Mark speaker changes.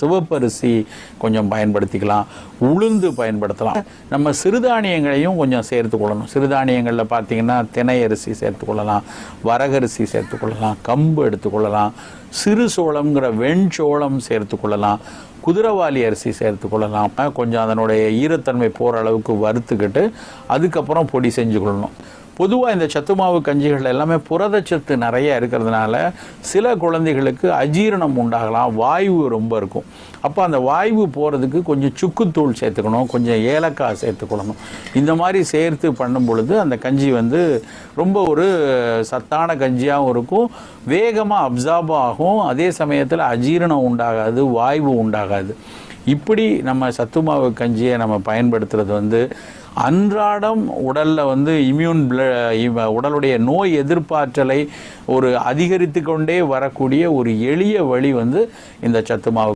Speaker 1: சிவப்பரிசி கொஞ்சம் பயன்படுத்திக்கலாம் உளுந்து பயன்படுத்தலாம். நம்ம சிறுதானியங்களையும் கொஞ்சம் சேர்த்துக்கொள்ளணும் சிறுதானியங்களில் பார்த்தீங்கன்னா தினை அரிசி சேர்த்துக்கொள்ளலாம் வரகரிசி சேர்த்துக்கொள்ளலாம் கம்பு எடுத்துக்கொள்ளலாம் சிறு சோளம்ங்கிற வெண்சோளம் சேர்த்துக்கொள்ளலாம் குதிரவாளி அரிசி சேர்த்துக்கொள்ளலாம் கொஞ்சம் அதனுடைய ஈரத்தன்மை போகிற அளவுக்கு வறுத்துக்கிட்டு அதுக்கப்புறம் பொடி செஞ்சு கொள்ளணும். பொதுவாக இந்த சத்து மாவு கஞ்சிகள் எல்லாமே புரதச்சத்து நிறைய இருக்கிறதுனால சில குழந்தைகளுக்கு அஜீரணம் உண்டாகலாம் வாய்வு ரொம்ப இருக்கும். அப்போ அந்த வாய்வு போகிறதுக்கு கொஞ்சம் சுக்குத்தூள் சேர்த்துக்கணும் கொஞ்சம் ஏலக்காய் சேர்த்துக்கொள்ளணும் இந்த மாதிரி சேர்த்து பண்ணும் பொழுது அந்த கஞ்சி வந்து ரொம்ப ஒரு சத்தான கஞ்சியாகவும் இருக்கும். வேகமாக அப்சார்ப் ஆகும். அதே சமயத்தில் அஜீரணம் உண்டாகாது வாய்வு உண்டாகாது. இப்படி நம்ம சத்து மாவு கஞ்சியை நம்ம பயன்படுத்துறது வந்து அன்றாடம் உடலில் வந்து இம்யூன் உடலுடைய நோய் எதிர்ப்பாற்றலை ஒரு அதிகரித்து கொண்டே வரக்கூடிய ஒரு எளிய வழி வந்து இந்த சத்து மாவு